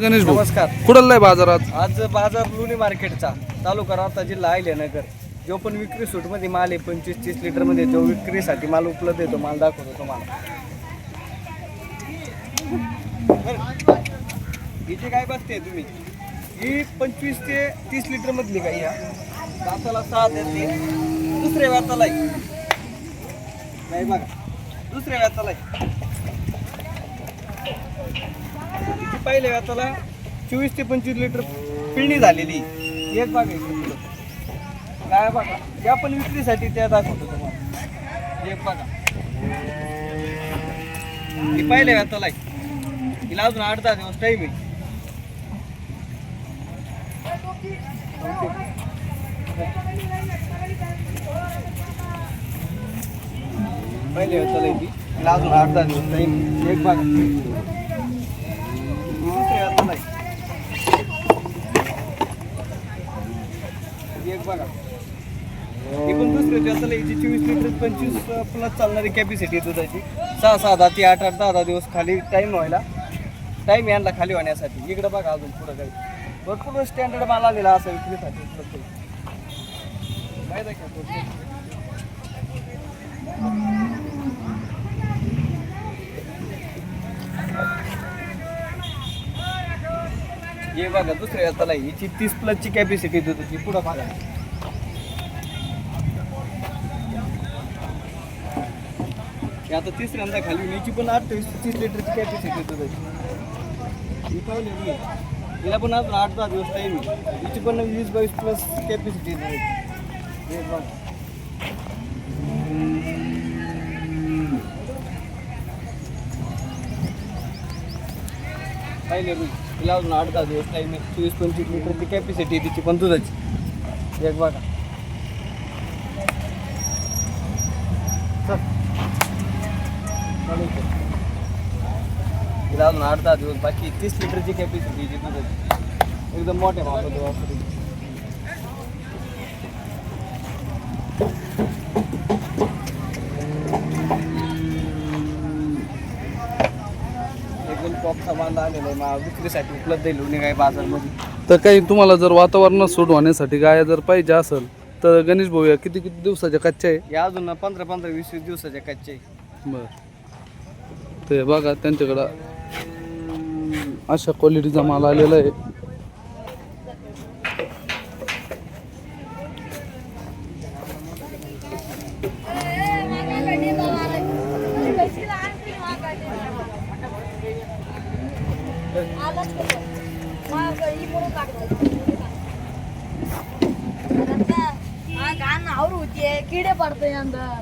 गणेश भाऊ नमस्कार. कुठला आहे बाजारात आज? बाजार लोणी मार्केटचा. तालुका राहता जिल्हा अहिल्यानगर जो पण विक्री सूटमध्ये माल आहे पंचवीस तीस लिटरमध्ये जो विक्रीसाठी माल उपलब्ध आहे तो माल दाखवतो तुम्हाला. इथे काय बघते तुम्ही ही पंचवीस ते तीस लिटर मधली ह्या दाताला सहा देते दुसऱ्या व्याताला. नाही बघा दुसऱ्या व्याताला ती पहिल्या त्याला चोवीस ते पंचवीस लिटर पिळणी झालेली. एक बाग आहे. काय बघा या पण विक्रीसाठी त्या दाखवतो तुम्हाला. एक बघा ती पाहिले व्याताला आहे हिला अजून आठ दहा दिवस टाईम आहे. पहिले होता ती. अजून आठ दहा दिवस टाईम एक बघा दुसऱ्या व्याताला आहे एक बघा. ही पण दुसरी त्याला याची चोवीस लिटर पंचवीस प्लस चालणारी कॅपॅसिटी दुधाची सहा सहा दहा ते आठ आठ दहा दहा दिवस खाली टाईम व्हायला. टाईम यांना खाली होण्यासाठी. इकडं बघा अजून पुढं काही. भरपूर स्टँडर्ड माल आलेला असा विक्रीसाठी उपलब्ध आहे. आहे का हे बघा दुसऱ्या याला हिची तीस प्लसची कॅपॅसिटी दुधाची पुढं बघा हे आता तिसऱ्यांदा खाली हिची पण अठ्ठावीस तीस लिटरची कॅपॅसिटी दुधाची ही पाहिली मी हिला पण अजून आठ दहा दिवस टाईम आहे. हिची पण वीस बावीस प्लस कॅपॅसिटी आहे हे बघा. पाहिले मी. तिला अजून आठ दहा दिवस टाईम आहे. चोवीस पंचवीस लिटरची कॅपॅसिटी आहे तिची पण दुधाची. एक बघा. चल. तिला अजून आठ दहा दिवस बाकी तीस लिटरची कॅपॅसिटी आहे दुधाची. एकदम मोठ्या मापात वापरली एकदम टॉपचा बांधा आलेला आहे मा विक्रीसाठी उपलब्ध आहे लोणी काय बाजारमध्ये. तर काही तुम्हाला जर वातावरणात सूट होण्यासाठी गाय जर पाहिजे असेल तर गणेश भाऊ या किती किती दिवसाच्या कच्च्या आहे? या अजून पंधरा पंधरा वीस वीस दिवसाच्या कच्चे बर. ते बघा त्यांच्याकडं अशा क्वालिटीचा माल आलेला आहे. घाण किडे पडतोय अंदर.